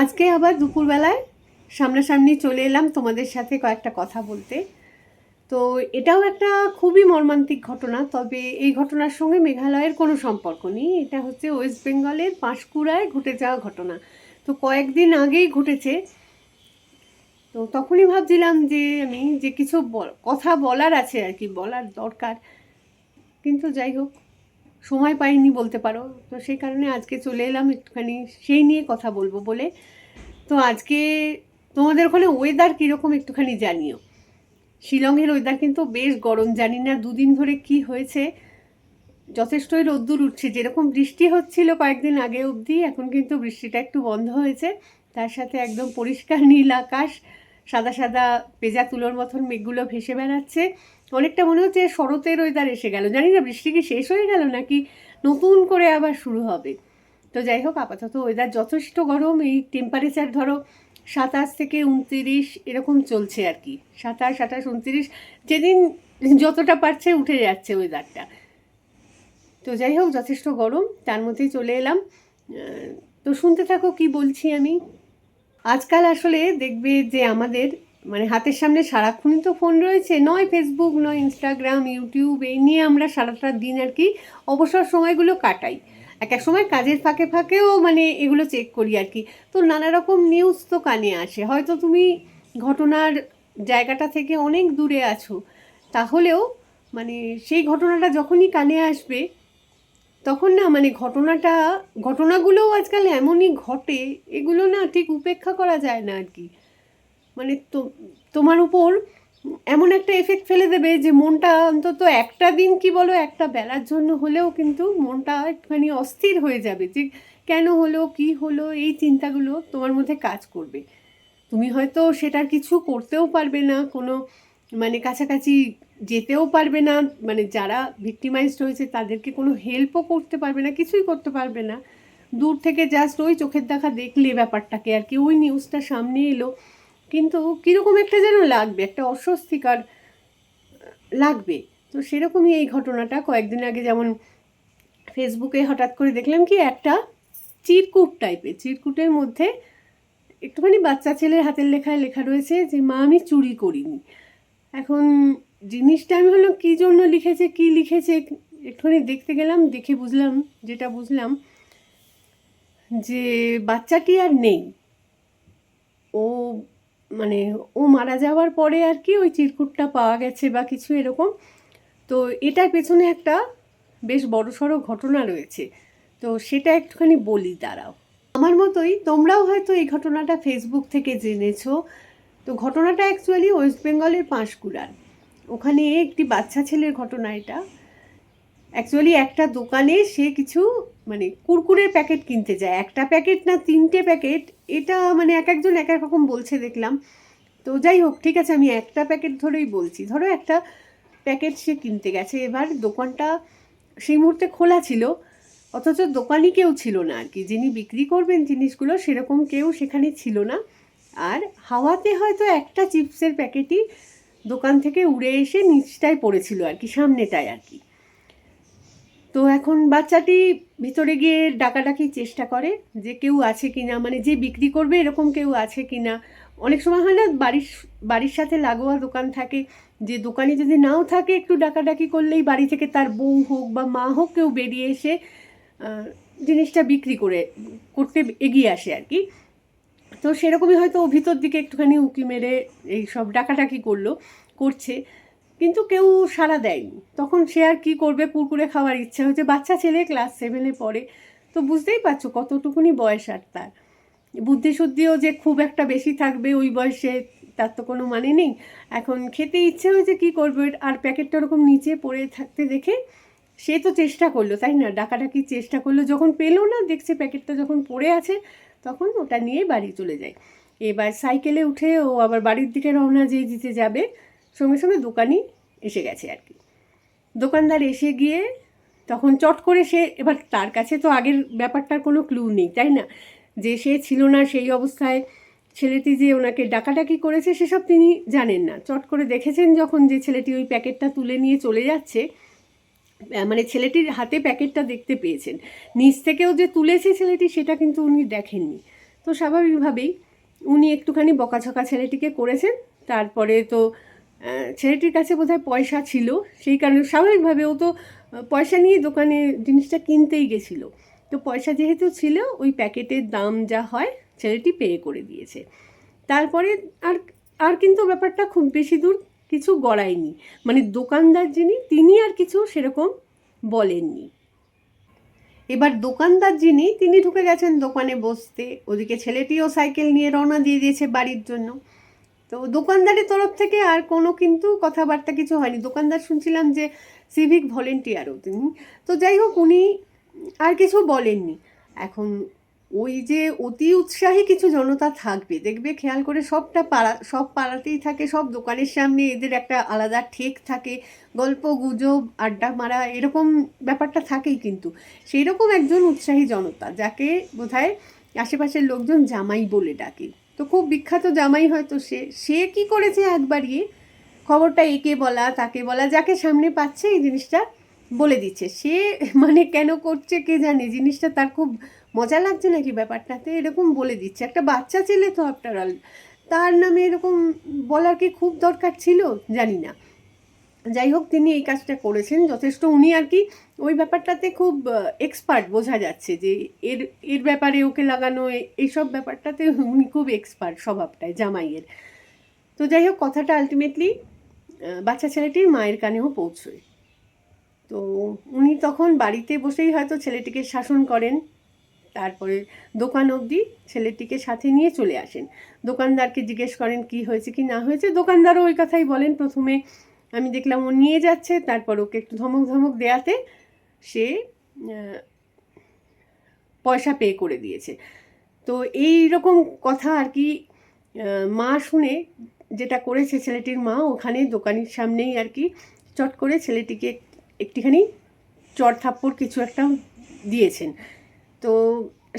আজকে আবার দুপুরবেলায় সামনাসামনি চলে এলাম তোমাদের সাথে কয়েকটা কথা বলতে। তো এটাও একটা খুবই মর্মান্তিক ঘটনা, তবে এই ঘটনার সঙ্গে মেঘালয়ের কোনো সম্পর্ক নেই। এটা হচ্ছে ওয়েস্ট বেঙ্গলের পাঁশকুড়ায় ঘটে যাওয়া ঘটনা। তো কয়েকদিন আগেই ঘটেছে। তো তখনই ভাবছিলাম যে আমি যে কিছু কথা বলার আছে আর কি, বলার দরকার। কিন্তু যাই হোক সময় পাইনি বলতে পারো। তো সেই কারণে আজকে চলে এলাম একটুখানি সেই নিয়ে কথা বলব বলে। তো আজকে তোমাদের ওখানে ওয়েদার কীরকম একটুখানি জানিও। শিলংয়ের ওয়েদার কিন্তু বেশ গরম, জানি না দুদিন ধরে কি হয়েছে। যথেষ্টই রোদ্দুর উঠছে, যেরকম বৃষ্টি হচ্ছিল কয়েকদিন আগে অবধি, এখন কিন্তু বৃষ্টিটা একটু বন্ধ হয়েছে। তার সাথে একদম পরিষ্কার নীল আকাশ, সাদা সাদা পেজা তুলোর মতন মেঘগুলো ভেসে বেড়াচ্ছে। অনেকটা মনে হচ্ছে শরতের ওয়েদার এসে গেল। জানি না, বৃষ্টি কি শেষ হয়ে গেল নাকি নতুন করে আবার শুরু হবে? তো যাই হোক, আপাতত ওয়েদার যথেষ্ট গরম, এই টেম্পারেচার ধরো সাতাশ থেকে উনতিরিশ এরকম চলছে আর কি। সাতাশ, আঠাশ, উনতিরিশ, যেদিন যতটা পারছে উঠে যাচ্ছে ওয়েদারটা তো যাই হোক, যথেষ্ট গরম, তার মধ্যেই চলে এলাম। তো শুনতে থাকো কি বলছি আমি। আজকাল আসলে দেখবে যে আমাদের মানে হাতের সামনে সারাক্ষণই তো ফোন রয়েছে। নয় ফেসবুক নয় ইনস্টাগ্রাম ইউটিউব এই নিয়ে আমরা সারাটা দিন আর কি অবসর সময়গুলো কাটাই। এক এক সময় কাজের ফাঁকে ফাঁকেও মানে এগুলো চেক করি আর কি। তো নানা রকম নিউজ তো কানে আসে। হয়তো তুমি ঘটনার জায়গাটা থেকে অনেক দূরে আছো, তাহলেও মানে সেই ঘটনাটা যখনই কানে আসবে, তখন না মানে ঘটনাটা, ঘটনাগুলোও আজকাল এমনই ঘটে, এগুলো না ঠিক উপেক্ষা করা যায় না আর কি। মানে তো, তোমার উপর এমন একটা এফেক্ট ফেলে দেবে যে মনটা অন্তত একটা দিন কি বলো, একটা বেলার জন্য হলেও কিন্তু মনটা একটুখানি অস্থির হয়ে যাবে যে কেন হলো, কি হলো, এই চিন্তাগুলো তোমার মধ্যে কাজ করবে। তুমি হয়তো সেটার কিছু করতেও পারবে না, কোনো মানে কাছাকাছি যেতেও পারবে না মানে যারা ভিক্টিমাইজড হয়েছে তাদেরকে কোনো হেল্পও করতে পারবে না, কিছুই করতে পারবে না। দূর থেকে জাস্ট ওই চোখের দেখা দেখলে ব্যাপারটাকে আর কি, ওই নিউজটা সামনে এলো। কিন্তু কীরকম একটা যেন লাগবে, একটা অস্বস্তিকর লাগবে। তো সেরকমই এই ঘটনাটা কয়েকদিন আগে যেমন ফেসবুকে হঠাৎ করে দেখলাম কি একটা চিরকুট টাইপের চিরকুটের মধ্যে একটুখানি বাচ্চা ছেলের হাতের লেখায় লেখা রয়েছে যে, মা, আমি চুরি করিনি। এখন জিনিসটা আমি হলো কী জন্য লিখেছে, কি লিখেছে, একটুখানি দেখতে গেলাম, দেখে বুঝলাম, যেটা বুঝলাম যে, বাচ্চাটি আর নেই। ও মানে ও মারা যাওয়ার পরে আর কি ওই চিরকুটটা পাওয়া গেছে বা কিছু এরকম। তো এটার পেছনে একটা বেশ বড়সড় ঘটনা রয়েছে। তো সেটা একটুখানি বলি, দাঁড়াও। আমার মতোই তোমরাও হয়তো এই ঘটনাটা ফেসবুক থেকে জেনেছো। তো ঘটনাটা অ্যাকচুয়ালি ওয়েস্ট বেঙ্গলের পাঁশকুড়ার। ওখানে একটি বাচ্চা ছেলের ঘটনা এটা। অ্যাকচুয়ালি একটা দোকানে সে কিছু মানে কুরকুরের প্যাকেট কিনতে যায়। একটা প্যাকেট না তিনটে প্যাকেট, এটা মানে এক একজন এক এক রকম বলছে দেখলাম। তো যাই হোক, ঠিক আছে, আমি একটা প্যাকেট ধরেই বলছি। ধরো একটা প্যাকেট সে কিনতে গেছে, এবার দোকানটা সেই মুহূর্তে খোলা ছিল, অথচ দোকানি কেউ ছিল না আর কি। যিনি বিক্রি করবেন জিনিসগুলো, সেরকম কেউ সেখানে ছিল না। আর হাওয়াতে হয়তো একটা চিপসের প্যাকেটই দোকান থেকে উড়ে এসে নিচটায় পড়েছিল আর কি, সামনেটায় আর কি। তো এখন বাচ্চাটি ভিতরে গিয়ে ডাকাডাকি চেষ্টা করে যে কেউ আছে কি না মানে যে বিক্রি করবে এরকম কেউ আছে কি না অনেক সময় হয় না, বাড়ির বাড়ির সাথে লাগোয়া দোকান থাকে, যে দোকানে যদি নাও থাকে একটু ডাকাডাকি করলেই বাড়ি থেকে তার বউ হোক বা মা হোক কেউ বেরিয়ে এসে জিনিসটা বিক্রি করে, করতে এগিয়ে আসে আর কি। তো সেরকমই হয়তো ও ভিতর দিকে একটুখানি উঁকি মেরে এই সব ডাকাডাকি করল, করছে। কিন্তু কেউ সাড়া দেয়নি। তখন সে আর কী করবে? কুরকুরে খাওয়ার ইচ্ছা হয়েছে। বাচ্চা ছেলে ক্লাস সেভেনে পড়ে। তো বুঝতেই পারছ কতটুকুনি বয়স আর তার। বুদ্ধি শুদ্ধিও যে খুব একটা বেশি থাকবে ওই বয়সে, তার তো কোনো মানে নেই। এখন খেতে ইচ্ছে হয়েছে কী করবে? আর প্যাকেটটা ওরকম নিচে পড়ে থাকতে দেখে সে তো চেষ্টা করল, তাই না? ডাকাডাকির চেষ্টা করল। যখন পেল না, দেখছে প্যাকেটটা যখন পড়ে আছে, তখন ওটা নিয়ে বাড়ি চলে যায়। এবার সাইকেলে উঠে ও আবার বাড়ির দিকে রওনা যে দিতে যাবে। সঙ্গে সঙ্গে দোকানি এসে গেছে আর কি। দোকানদার এসে গিয়ে তখন চট করে সে, এবার তার কাছে তো আগের ব্যাপারটার কোনো ক্লু নেই, তাই না? যে সে ছিল না সেই অবস্থায়, ছেলেটি যে ওনাকে ডাকাডাকি করেছে সেসব তিনি জানেন না। চট করে দেখেছেন যখন যে ছেলেটি ওই প্যাকেটটা তুলে নিয়ে চলে যাচ্ছে মানে ছেলেটির হাতে প্যাকেটটা দেখতে পেয়েছেন। নিচ থেকেও যে তুলেছে ছেলেটি সেটা কিন্তু উনি দেখেননি। তো স্বাভাবিকভাবেই উনি একটুখানি বকাঝকা ছেলেটিকে করেছেন, তারপরে তো ছেলেটির কাছে বোধহয় পয়সা ছিল। সেই কারণে স্বাভাবিকভাবে ও তো পয়সা নিয়ে দোকানে জিনিসটা কিনতেই গেছিল। তো পয়সা যেহেতু ছিল, ওই প্যাকেটের দাম যা হয়, ছেলেটি পে করে দিয়েছে। তারপরে আর আর কিন্তু ব্যাপারটা খুব বেশি দূর কিছু গড়ায়নি। মানে দোকানদার যিনি, তিনি আর কিছু সেরকম বলেননি। এবার দোকানদার যিনি, তিনি ঢুকে গেছেন দোকানে বসতে। ওদিকে ছেলেটিও সাইকেল নিয়ে রওনা দিয়ে দিয়েছে বাড়ির জন্য। তো দোকানদারের তরফ থেকে আর কোনো কিন্তু কথাবার্তা কিছু হয়নি। দোকানদার শুনছিলাম যে সিভিক ভলেন্টিয়ারও তিনি। তো যাই হোক, উনি আর কিছু বলেননি। এখন ওই যে অতি উৎসাহী কিছু জনতা থাকবে, দেখবে খেয়াল করে সবটা পাড়া, সব পাড়াতেই থাকে, সব দোকানের সামনে এদের একটা আলাদা ঠেক থাকে, গল্প, গুজব, আড্ডা মারা, এরকম ব্যাপারটা থাকেই কিন্তু। সেই রকম একজন উৎসাহী জনতা, যাকে বোধহয় আশেপাশের লোকজন জামাই বলে ডাকে। তো খুব বিখ্যাত জামাই হয়তো সে সে কি করেছে একবারই? খবরটা একে বলা, তাকে বলা, যাকে সামনে পাচ্ছে এই জিনিসটা বলে দিচ্ছে। সে মানে কেন করছে কে জানে? জিনিসটা তার খুব মজা লাগছে নাকি ব্যাপারটাতে? এরকম বলে দিচ্ছে। একটা বাচ্চা ছেলে তো আফটার অল তার নামে এরকম বলার কি খুব দরকার ছিল? জানি না। যাই হোক, তিনি এই কাজটা করেছেন। যথেষ্ট উনি আর কি ওই ব্যাপারটাতে খুব এক্সপার্ট বোঝা যাচ্ছে যে এর এর ব্যাপারে ওকে লাগানো এইসব ব্যাপারটাতে উনি খুব এক্সপার্ট স্বভাবটায় জামাইয়ের। তো যাই হোক, কথাটা আলটিমেটলি বাচ্চা ছেলেটির মায়ের কানেও পৌঁছয়। তো উনি তখন বাড়িতে বসেই হয়তো ছেলেটিকে শাসন করেন। তারপরে দোকান অবধি ছেলেটিকে সাথে নিয়ে চলে আসেন। দোকানদারকে জিজ্ঞেস করেন, কি হয়েছে, কি না হয়েছে? দোকানদারও ওই কথাই বলেন প্রথমে আমি দেখলাম ও নিয়ে যাচ্ছে, তারপর ওকে একটু ধমক ধমক দেয়াতে সে পয়সা পে করে দিয়েছে। তো এই রকম কথা আর কি মা শুনে যেটা করেছে ছেলেটির মা, ওখানে দোকানের সামনেই আর কি চট করে ছেলেটিকে একটিখানি চট থাপ্পড় কিছু একটা দিয়েছেন। তো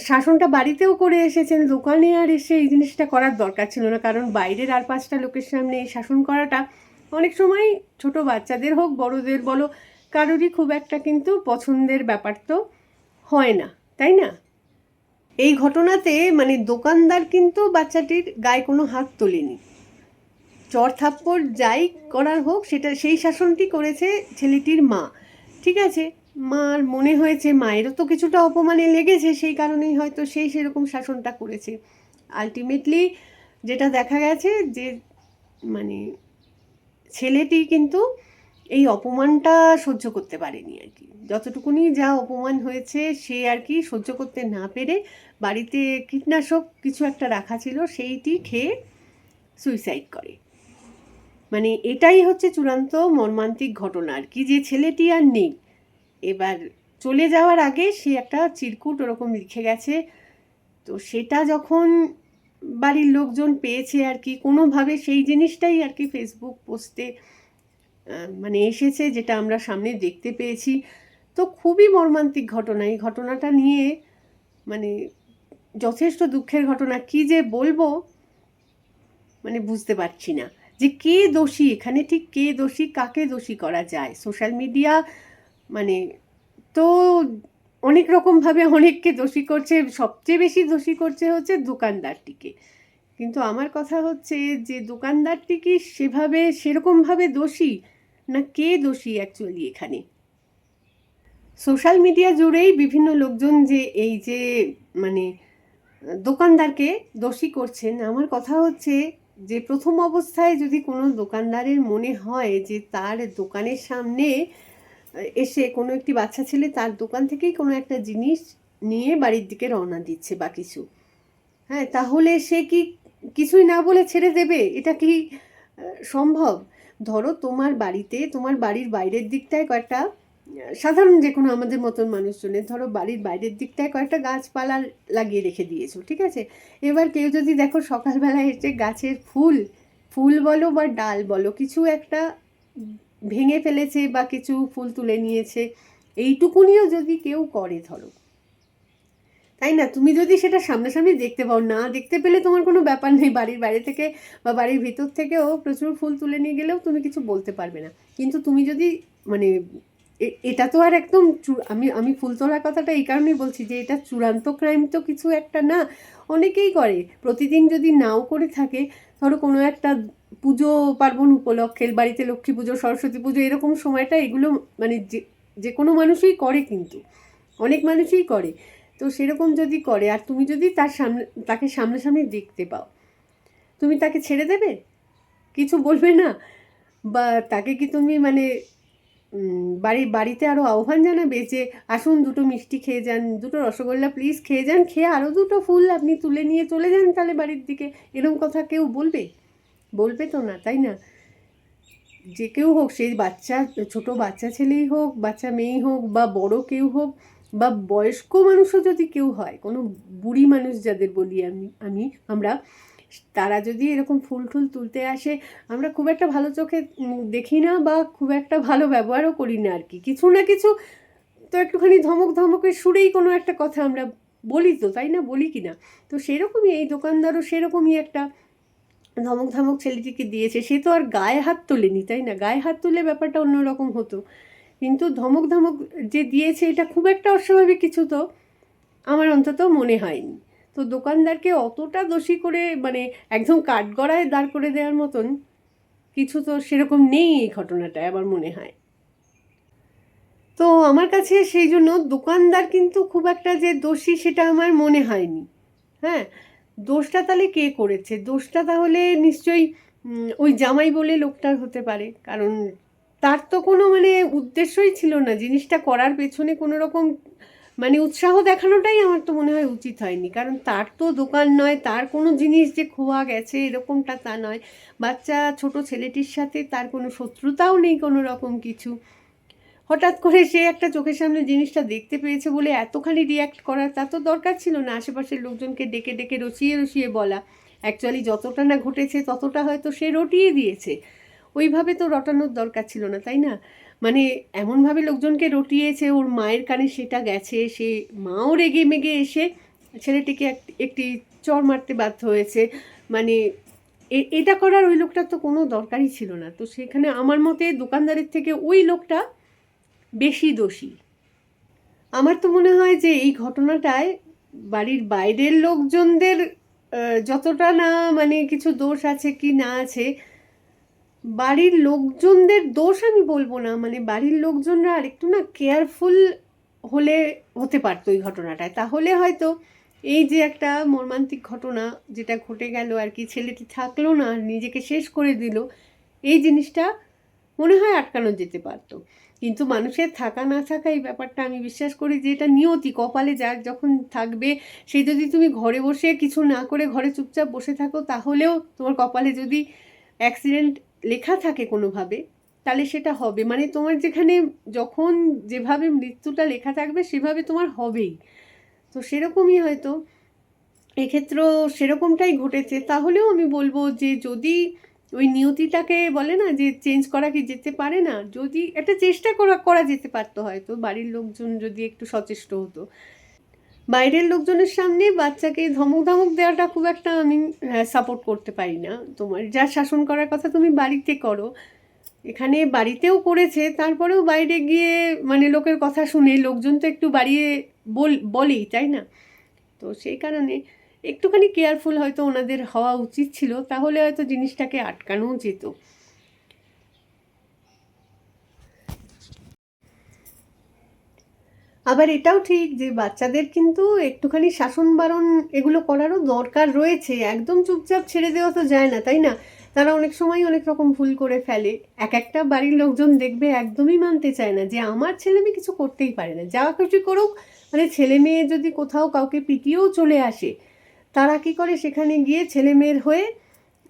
শাসনটা বাড়িতেও করে এসেছেন, দোকানে আর এসে এই জিনিসটা করার দরকার ছিল না, কারণ বাইরের আর পাঁচটা লোকের সামনে এই শাসন করাটা অনেক সময় ছোট বাচ্চাদের হোক, বড়দের বলো, কারোরই খুব একটা কিন্তু পছন্দের ব্যাপার তো হয় না, তাই না? এই ঘটনাতে মানে দোকানদার কিন্তু বাচ্চাটির গায়ে কোনো হাত তোলেনি। চর থাপ্পড় যাই করার হোক, সেটা সেই শাসনটি করেছে ছেলেটির মা। ঠিক আছে, মার মনে হয়েছে, মায়েরও তো কিছুটা অপমানে লেগেছে, সেই কারণেই হয়তো সেই সেরকম শাসনটা করেছে। আলটিমেটলি যেটা দেখা গেছে যে মানে ছেলেটি কিন্তু এই অপমানটা সহ্য করতে পারেনি আর কি। যতটুকুনি যা অপমান হয়েছে, সে আর কি সহ্য করতে না পেরে বাড়িতে কীটনাশক কিছু একটা রাখা ছিল, সেইটি খেয়ে সুইসাইড করে। মানে এটাই হচ্ছে চূড়ান্ত মর্মান্তিক ঘটনা আর কি, যে ছেলেটি আর নেই। এবার চলে যাওয়ার আগে সে একটা চিরকুট ওরকম লিখে গেছে। তো সেটা যখন বাড়ির লোকজন পেয়েছে আর কি। কোনোভাবে সেই জিনিসটাই আর কি ফেসবুক পোস্টে মানে এসেছে যেটা আমরা সামনে দেখতে পেয়েছি। তো খুবই মর্মান্তিক ঘটনা। এই ঘটনাটা নিয়ে মানে যথেষ্ট দুঃখের ঘটনা। কি যে বলব মানে বুঝতে পারছি না। যে কে দোষী, এখানে ঠিক কে দোষী, কাকে দোষী করা যায়? সোশ্যাল মিডিয়া মানে তো অনেক রকমভাবে অনেককে দোষী করছে, সবচেয়ে বেশি দোষী করছে হচ্ছে দোকানদারটিকে। কিন্তু আমার কথা হচ্ছে যে দোকানদারটি কি সেভাবে, সেরকমভাবে দোষী না কে দোষী অ্যাকচুয়ালি এখানে? সোশ্যাল মিডিয়া জুড়েই বিভিন্ন লোকজন যে এই যে মানে দোকানদারকে দোষী করছেন, আমার কথা হচ্ছে যে প্রথম অবস্থায় যদি কোনো দোকানদারের মনে হয় যে তার দোকানের সামনে এসে কোনো একটি বাচ্চা ছেলে তার দোকান থেকেই কোনো একটা জিনিস নিয়ে বাড়ির দিকে রওনা দিচ্ছে বা কিছু। হ্যাঁ তাহলে সে কি কিছুই না বলে ছেড়ে দেবে? এটা কি সম্ভব? ধরো তোমার বাড়িতে, তোমার বাড়ির বাইরের দিকটায় কয়েকটা সাধারণ যে কোনো আমাদের মতন মানুষজনের, ধরো বাড়ির বাইরের দিকটায় কয়েকটা গাছপালা লাগিয়ে রেখে দিয়েছ, ঠিক আছে? এবার কেউ যদি দেখো সকালবেলা এসে গাছের ফুল ফুল বলো বা ডাল বলো, কিছু একটা ভেঙে ফেলেছে বা কিছু ফুল তুলে নিয়েছে, এইটুকুনিও যদি কেউ করে, ধরো। তাই না? তুমি যদি সেটা সামনাসামনি দেখতে পাও, না দেখতে পেলে তোমার কোনো ব্যাপার নেই। বাড়ির বাইরে থেকে বা বাড়ির ভিতর থেকেও প্রচুর ফুল তুলে নিয়ে গেলেও তুমি কিছু বলতে পারবে না। কিন্তু তুমি যদি মানে এটা তো আর একদম আমি আমি ফুল তোলার কথাটা এই কারণেই বলছি যে এটা চূড়ান্ত ক্রাইম তো কিছু একটা না, অনেকেই করে। প্রতিদিন যদি নাও করে থাকে, ধরো কোনো একটা পুজো পার্বণ উপলক্ষে, বাড়িতে লক্ষ্মী পুজো, সরস্বতী পুজো, এরকম সময়টা এগুলো মানে যে যে কোনো মানুষই করে কিন্তু। অনেক মানুষই করে। তো সেরকম যদি করে, আর তুমি যদি তার সামনে, তাকে সামনাসামনি দেখতে পাও, তুমি তাকে ছেড়ে দেবে? কিছু বলবে না? বা তাকে কি তুমি মানে বাড়ি, বাড়িতে আরও আহ্বান জানাবে যে, আসুন দুটো মিষ্টি খেয়ে যান, দুটো রসগোল্লা প্লিজ খেয়ে যান, খেয়ে আরও দুটো ফুল আপনি তুলে নিয়ে চলে যান তাহলে বাড়ির দিকে? এরকম কথা কেউ বলবে? বলবে তো না, তাই না? যে কেউ হোক, সেই বাচ্চা, ছোট বাচ্চা ছেলেই হোক, বাচ্চা মেয়েই হোক, বা বড় কেউ হোক, বা বয়স্ক মানুষও যদি কেউ হয়, কোনো বুড়ি মানুষ যাদের বলি আমি আমি, আমরা, তারা যদি এরকম ফুল টুল তুলতে আসে, আমরা খুব একটা ভালো চোখে দেখি না, বা খুব একটা ভালো ব্যবহারও করি না আর কি। কিছু না কিছু তো একটুখানি ধমক ধমকের সুরেই কোনো একটা কথা আমরা বলি তো, তাই না? বলি কি না তো সেরকমই এই দোকানদারও সেরকমই একটা ধমক ধমক ছেলেটিকে দিয়েছে, সে তো আর গায়ে হাত তোলেনি, তাই না? গায়ে হাত তুলে ব্যাপারটা অন্যরকম হতো। কিন্তু ধমক ধমক যে দিয়েছে, এটা খুব একটা অস্বাভাবিক কিছু তো আমার অন্তত মনে হয়নি। তো দোকানদারকে অতটা দোষী করে মানে একদম কাঠগড়ায় দাঁড় করে দেওয়ার মতন কিছু তো সেরকম নেই এই ঘটনাটায় আমার মনে হয়। তো আমার কাছে সেই জন্য দোকানদার কিন্তু খুব একটা যে দোষী সেটা আমার মনে হয়নি। হ্যাঁ? দোষটা তাহলে কে করেছে? দোষটা তাহলে নিশ্চয়ই ওই জামাই বলে লোকটার হতে পারে। কারণ তার তো কোনো মানে উদ্দেশ্যই ছিল না। জিনিসটা করার পেছনে কোনো রকম মানে উৎসাহ দেখানোটাই আমার তো মনে হয় উচিত হয়নি। কারণ তার তো দোকান নয়, তার কোনো জিনিস যে খোয়া গেছে এরকমটা তা নয়। বাচ্চা, ছোট ছেলেটির সাথে তার কোনো শত্রুতাও নেই কোনো রকম কিছু। হঠাৎ করে সে একটা চোখের সামনে জিনিসটা দেখতে পেয়েছে বলে এতখানি রিয়াক্ট করার তা তো দরকার ছিল না। আশেপাশের লোকজনকে ডেকে ডেকে রসিয়ে রসিয়ে বলা। অ্যাকচুয়ালি যতটা না ঘটেছে, ততটা হয়তো সে রটিয়ে দিয়েছে। ওইভাবে তো রটানোর দরকার ছিল না, তাই না? মানে এমনভাবে লোকজনকে রটিয়েছে, ওর মায়ের কানে সেটা গেছে, সে মাও রেগে মেগে এসে ছেলেটিকে এক- একটি চর মারতে বাধ্য হয়েছে। মানে এটা করার ওই লোকটার তো কোনো দরকারই ছিল না। তো সেখানে আমার মতে দোকানদারের থেকে ওই লোকটা বেশি দোষী। আমার তো মনে হয় যে এই ঘটনাটায় বাড়ির বাইরের লোকজনদের যতটা না মানে কিছু দোষ আছে কি না আছে, বাড়ির লোকজনদের দোষ আমি বলব না। মানে বাড়ির লোকজনরা আরেকটু না কেয়ারফুল হলে হতে পারতো এই ঘটনাটায়। তাহলে হয়তো এই যে একটা মর্মান্তিক ঘটনা যেটা ঘটে গেল আর কি, ছেলেটি থাকল না নিজেকে শেষ করে দিল, এই জিনিসটা মনে হয় আটকানো যেতে পারতো। কিন্তু মানুষের থাকা না থাকা এই ব্যাপারটা আমি বিশ্বাস করি যে এটা নিয়তি, কপালে যার যখন থাকবে, সে যদি তুমি ঘরে বসে কিছু না করে ঘরে চুপচাপ বসে থাকো, তাহলেও তোমার কপালে যদি অ্যাক্সিডেন্ট লেখা থাকে কোনোভাবে, তাহলে সেটা হবে। মানে তোমার যেখানে যখন যেভাবে মৃত্যুটা লেখা থাকবে, সেভাবে তোমার হবেই। তো সেরকমই হয়তো। এক্ষেত্রেও সেরকমটাই ঘটেছে। তাহলেও আমি বলব যে যদি ওই নিয়তিটাকে বলে না যে চেঞ্জ করা কি যেতে পারে না? যদি একটা চেষ্টা করা করা যেতে পারতো হয়তো। বাড়ির লোকজন যদি একটু সচেষ্ট হতো। বাইরের লোকজনের সামনে বাচ্চাকে ধমক ধমক দেওয়াটা খুব একটা আমি সাপোর্ট করতে পারি না। তোমার যা শাসন করার কথা তুমি বাড়িতে করো, এখানে বাড়িতেও করেছে, তারপরেও বাইরে গিয়ে মানে লোকের কথা শুনে লোকজন তো একটু বাড়িয়ে বল, বলেই, তাই না? তো সেই কারণে একটুখানি কেয়ারফুল হয়তো ওনাদের হওয়া উচিত ছিল, তাহলে হয়তো জিনিসটাকে আটকানো যেত। আবার এটাও ঠিক যে বাচ্চাদের কিন্তু একটুখানি শাসন বারণ এগুলো করারও দরকার রয়েছে। একদম চুপচাপ ছেড়ে দেওয়া তো যায় না, তাই না? তারা অনেক সময় অনেক রকম ভুল করে ফেলে। এক একটা বাড়ির লোকজন দেখবে একদমই মানতে চায় না যে আমার ছেলে মেয়ে কিছু করতেই পারে না। যা কিছু করুক মানে ছেলে মেয়ে যদি কোথাও কাউকে পিটিয়েও চলে আসে তারা কি করে? সেখানে গিয়ে ছেলে মেয়ের হয়ে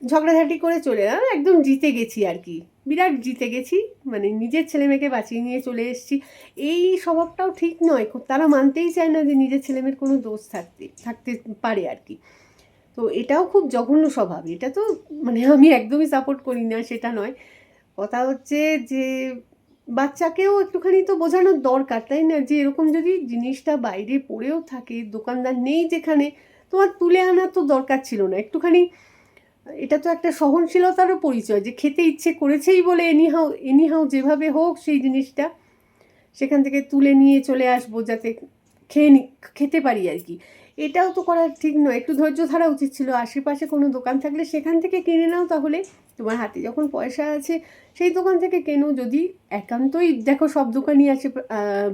ঝগড়াঝাটি করে চলে একদম জিতে গেছি আর কি। বিরাট জিতে গেছি। মানে নিজের ছেলে মেয়েকে বাঁচিয়ে নিয়ে চলে এসেছি। এই স্বভাবটাও ঠিক নয়। খুব তারা মানতেই চায় না যে নিজের ছেলেমেয়ের কোনো দোষ থাকতে থাকতে পারে আর কি। তো এটাও খুব জঘন্য স্বভাব। এটা তো মানে আমি একদমই সাপোর্ট করি না, সেটা নয়। কথা হচ্ছে যে বাচ্চাকেও একটুখানি তো বোঝানোর দরকার, তাই না? যে এরকম যদি জিনিসটা বাইরে পড়েও থাকে, দোকানদার নেই যেখানে তোমার তুলে আনার তো দরকার ছিল না। একটুখানি, এটা তো একটা সহনশীলতারও পরিচয় যে খেতে ইচ্ছে করেছেই বলে এনিহাও এনিহাও যেভাবে হোক সেই জিনিসটা সেখান থেকে তুলে নিয়ে চলে আসব যাতে খেয়ে নি, খেতে পারি আর কি। এটাও তো করা ঠিক নয়। একটু ধৈর্য ধরা উচিত ছিল। আশেপাশে কোনো দোকান থাকলে সেখান থেকে কিনে নাও তাহলে তোমার হাতে যখন পয়সা আছে, সেই দোকান থেকে কেনো যদি একান্তই দেখো সব দোকানই আছে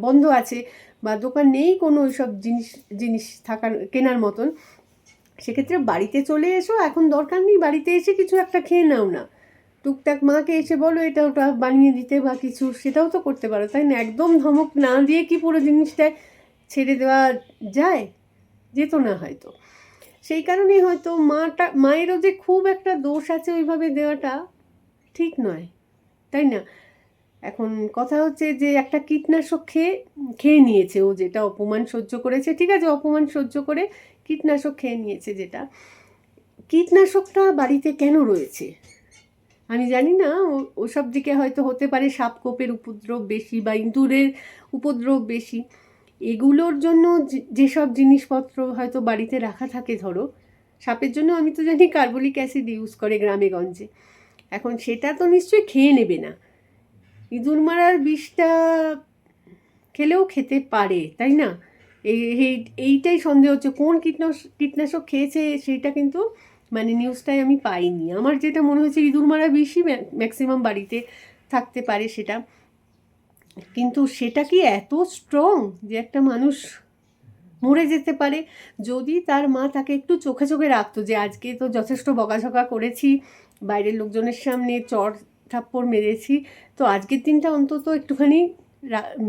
বন্ধ আছে বা দোকান নেই কোনো ওইসব জিনিস জিনিস থাকার, কেনার মতন, সেক্ষেত্রে বাড়িতে চলে এসো। এখন দরকার নেই বাড়িতে এসে কিছু একটা খেয়ে নাও না। টুকটাক মাকে এসে বলো, এটা ওটা বানিয়ে দিতে বা কিছু। সেটাও তো করতে পারো, তাই না? একদম ধমক না দিয়ে কি পুরো জিনিসটায় ছেড়ে দেওয়া যায়? যেত না হয়তো। সেই কারণেই হয়তো মাটা, মায়েরও যে খুব একটা দোষ আছে ওইভাবে দেওয়াটা ঠিক নয়, তাই না? এখন কথা হচ্ছে যে একটা কীটনাশক খেয়ে খেয়ে নিয়েছে ও যেটা অপমান সহ্য করেছে, ঠিক আছে, অপমান সহ্য করে কীটনাশক খেয়ে নিয়েছে যেটা। কীটনাশকটা বাড়িতে কেন রয়েছে? আমি জানি না ওসব দিকে হয়তো হতে পারে সাপকোপের উপদ্রব বেশি বা ইঁদুরের উপদ্রব বেশি। এগুলোর জন্য যেসব জিনিসপত্র হয়তো বাড়িতে রাখা থাকে, ধরো, সাপের জন্য আমি তো জানি কার্বলিক অ্যাসিড ইউজ করে গ্রামে গঞ্জে। এখন সেটা তো নিশ্চয়ই খেয়ে নেবে না। ইঁদুর মারার বিষটা খেলেও খেতে পারে, তাই না? এই, এই- এইটাই সন্দেহ হচ্ছে। কোন কীটনাশক কীটনাশক খেয়েছে সেইটা কিন্তু মানে নিউজটাই আমি পাইনি। আমার যেটা মনে হচ্ছে, ইঁদুর মারা বিষই ম্যাক্সিমাম বাড়িতে থাকতে পারে সেটা। কিন্তু সেটা কি এত স্ট্রং যে একটা মানুষ মরে যেতে পারে? যদি তার মা তাকে একটু চোখে চোখে রাখতো যে আজকে তো যথেষ্ট বকাঝকা করেছি, বাইরের লোকজনের সামনে চর থাপ্পড় মেরেছি, তো আজকের দিনটা অন্তত একটুখানি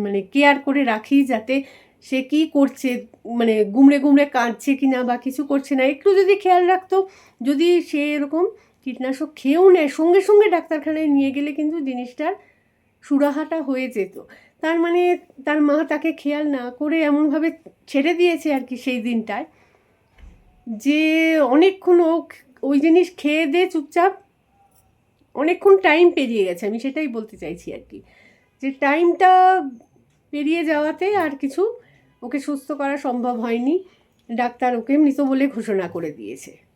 মানে কেয়ার করে রাখি যাতে সে কি করছে মানে গুমড়ে গুমড়ে কাঁদছে কি না বা কিছু করছে না। একটু যদি খেয়াল রাখতো, যদি সে এরকম কীটনাশক খেয়েও নেয়, সঙ্গে সঙ্গে ডাক্তারখানায় নিয়ে গেলে কিন্তু জিনিসটার সুরাহাটা হয়ে যেত। তার মানে তার মা তাকে খেয়াল না করে এমনভাবে ছেড়ে দিয়েছে আর কি সেই দিনটায় যে অনেকক্ষণ ও ওই জিনিস খেয়ে দিয়ে চুপচাপ, অনেকক্ষণ টাইম পেরিয়ে গেছে। আমি সেটাই বলতে চাইছি আর কি। যে টাইমটা পেরিয়ে যাওয়াতে আর কিছু ওকে সুস্থ করা সম্ভব হয়নি। ডাক্তার ওকে মৃত বলে ঘোষণা করে দিয়েছে।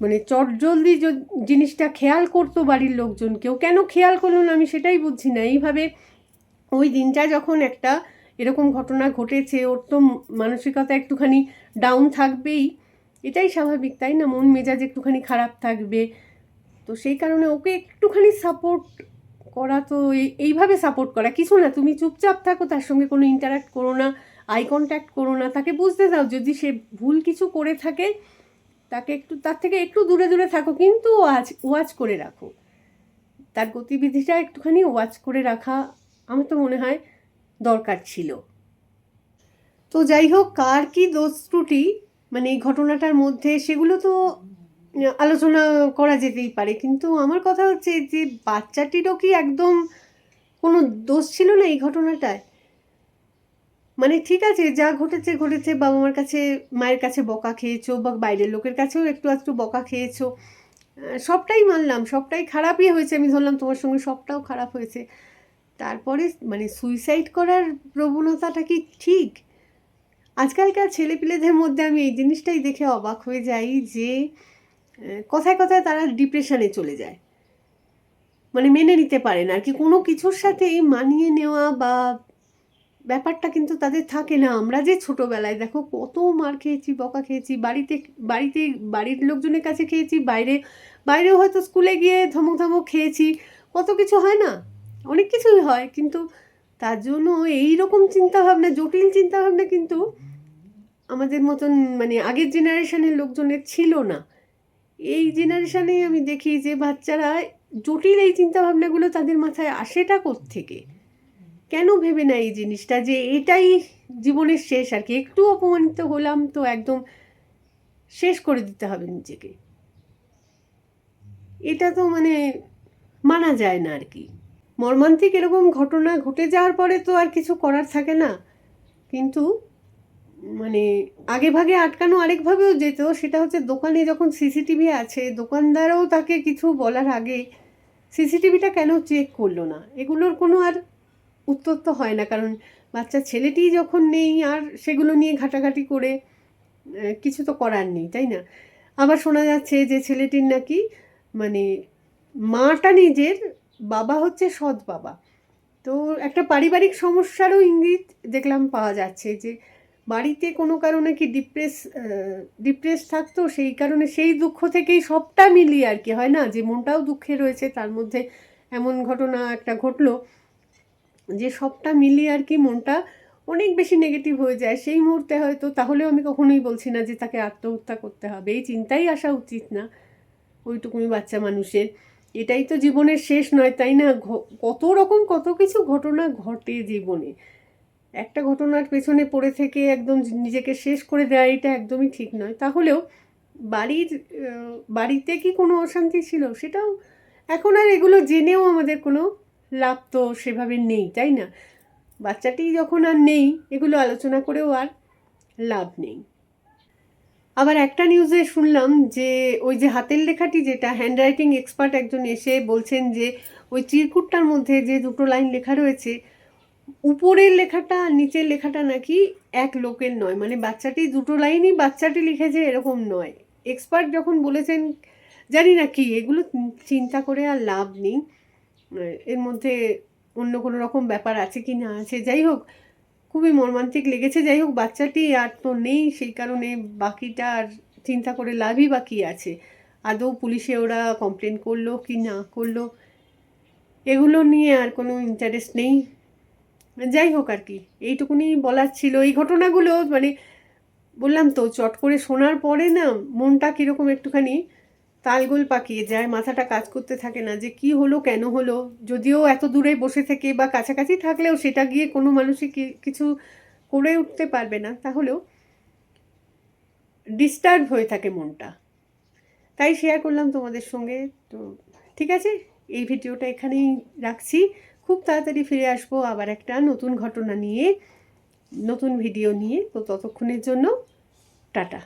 মানে চটজলদি জিনিসটা খেয়াল করতো বাড়ির লোকজন কেউ কেন খেয়াল করল না আমি সেটাই বুঝছি না। এইভাবে ওই দিনটা যখন একটা এরকম ঘটনা ঘটেছে, ওর তো মানসিকতা একটুখানি ডাউন থাকবেই। এটাই স্বাভাবিক, তাই না? মন মেজাজ একটুখানি খারাপ থাকবে। তো সেই কারণে ওকে একটুখানি সাপোর্ট করা তো এই- এইভাবে সাপোর্ট করা। কিছু না, তুমি চুপচাপ থাকো, তার সঙ্গে কোনো ইন্টারাক্ট করো না আই কন্ট্যাক্ট করো না। তাকে বুঝতে দাও, যদি সে ভুল কিছু করে থাকে তাকে একটু, তার থেকে একটু দূরে দূরে থাকো, কিন্তু ওয়াচ ওয়াচ করে রাখো। তার গতিবিধিটা একটুখানি ওয়াচ করে রাখা আমার তো মনে হয় দরকার ছিল। তো যাই হোক, কার কি দোষ ত্রুটি মানে এই ঘটনাটার মধ্যে সেগুলো তো আলোচনা করা যেতেই পারে। কিন্তু আমার কথা হচ্ছে যে, বাচ্চাটিরও কি একদম কোনো দোষ ছিল না এই ঘটনাটায়? মানে ঠিক আছে, যা ঘটেছে ঘটেছে বাবা মার কাছে, মায়ের কাছে বকা খেয়েছো বা বাইরের লোকের কাছেও একটু একটু বকা খেয়েছো। সবটাই মানলাম, সবটাই খারাপই হয়েছে। আমি ধরলাম তোমার সঙ্গে সবটাও খারাপ হয়েছে। তারপরে মানে সুইসাইড করার প্রবণতাটা কি ঠিক? আজকালকার ছেলেপিলেদের মধ্যে আমি এই জিনিসটাই দেখে অবাক হয়ে যাই যে কথায় কথায় তারা ডিপ্রেশনে চলে যায়। মানে মেনে নিতে পারে না। আর কি কোনো কিছুর সাথেই মানিয়ে নেওয়া বা ব্যাপারটা কিন্তু তাদের থাকে না। আমরা যে ছোটোবেলায় দেখো কত মার খেয়েছি, বকা খেয়েছি, বাড়িতে বাড়িতে, বাড়ির লোকজনের কাছে খেয়েছি, বাইরে, বাইরেও হয়তো স্কুলে গিয়ে ধমক ধমক খেয়েছি। কত কিছু হয় না? অনেক কিছুই হয় কিন্তু তার জন্য এই রকম চিন্তাভাবনা, জটিল চিন্তাভাবনা কিন্তু আমাদের মতন মানে আগের জেনারেশনের লোকজনের ছিল না। এই জেনারেশনে আমি দেখি যে বাচ্চারা জটিল এই চিন্তাভাবনাগুলো তাদের মাথায় আসেটা থেকে কেন ভেবে না এই জিনিসটা? যে এটাই জীবনের শেষ আর কি। একটু অপমানিত হলাম তো একদম শেষ করে দিতে হবে নিজেকে। এটা তো মানে মানা যায় না আর কি। মর্মান্তিক এরকম ঘটনা ঘটে যাওয়ার পরে তো আর কিছু করার থাকে না। কিন্তু মানে আগে ভাগে আটকানো আরেকভাবেও যেত, সেটা হচ্ছে দোকানে যখন সিসিটিভি আছে, দোকানদারও তাকে কিছু বলার আগে সিসিটিভিটা কেন চেক করল না? এগুলোর কোনো আর উত্তর তো হয় না, কারণ বাচ্চা ছেলেটি যখন নেই আর সেগুলো নিয়ে ঘাটাঘাটি করে কিছু তো করার নেই, তাই না? আবার শোনা যাচ্ছে যে ছেলেটির নাকি মানে মাটা নিজের, বাবা হচ্ছে সৎ বাবা। তো একটা পারিবারিক সমস্যারও ইঙ্গিত দেখলাম পাওয়া যাচ্ছে যে বাড়িতে কোনো কারণে কি ডিপ্রেস ডিপ্রেস থাকতো, সেই কারণে সেই দুঃখ থেকেই সবটা মিলিয়ে আর কি, হয় না? যে মনটাও দুঃখে রয়েছে, তার মধ্যে এমন ঘটনা একটা ঘটলো। যে সবটা মিলিয়ে আর কি মনটা অনেক বেশি নেগেটিভ হয়ে যায়। সেই মুহূর্তে হয়তো তাহলেও আমি কখনোই বলছি না যে তাকে আত্মহত্যা করতে হবে। এই চিন্তাই আসা উচিত না ওইটুকুনি বাচ্চা মানুষের। এটাই তো জীবনের শেষ নয়, তাই না? কত রকম কত কিছু ঘটনা ঘটে জীবনে। একটা ঘটনার পেছনে পড়ে থেকে একদম নিজেকে শেষ করে দেওয়া এটা একদমই ঠিক নয়। তাহলেও বাড়ির বাড়িতে কি কোনো অশান্তি ছিল? সেটাও এখন আর এগুলো জেনেও আমাদের কোনো লাভ তো সেভাবে নেই, তাই না? বাচ্চাটি যখন আর নেই, এগুলো আলোচনা করেও আর লাভ নেই। আবার একটা নিউজে শুনলাম যে, ওই যে হাতের লেখাটি যেটা হ্যান্ডরাইটিং এক্সপার্ট একজন এসে বলছেন যে, ওই চিরকুটটার মধ্যে যে দুটো লাইন লেখা রয়েছে, উপরের লেখাটা নিচের লেখাটা নাকি এক লোকের নয়। মানে বাচ্চাটি দুটো লাইনই বাচ্চাটি লিখেছে, এরকম নয়। এক্সপার্ট যখন বলেছেন, জানি না কি, এগুলো চিন্তা করে আর লাভ নেই। এর মধ্যে অন্য কোনো রকম ব্যাপার আছে কি না আছে? যাই হোক, খুবই মর্মান্তিক লেগেছে। যাই হোক, বাচ্চাটি আর তো নেই, সেই কারণে বাকিটা আর চিন্তা করে লাভই বাকি আছে। আদৌ পুলিশে ওরা কমপ্লেন করল কি না করল, এগুলো নিয়ে আর কোনো ইন্টারেস্ট নেই। যাই হোক আর কি, এইটুকুনি বলার ছিল। এই ঘটনাগুলো মানে বললাম তো, চট করে শোনার পরে না মনটা কীরকম একটুখানি তালগোল পাকিয়ে যায়, মাথাটা কাজ করতে থাকে না যে কি হলো, কেন হলো। যদিও এত দূরে বসে থেকে বা কাছাকাছি থাকলেও সেটা গিয়ে কোনো মানুষই কিছু করে উঠতে পারবে না। তাহলেও ডিস্টার্ব হয়ে থাকে মনটা। তাই শেয়ার করলাম তোমাদের সঙ্গে। তো ঠিক আছে, এই ভিডিওটা এখানেই রাখছি। খুব তাড়াতাড়ি ফিরে আসব আবার একটা নতুন ঘটনা নিয়ে, নতুন ভিডিও নিয়ে। তো ততক্ষণের জন্য টাটা।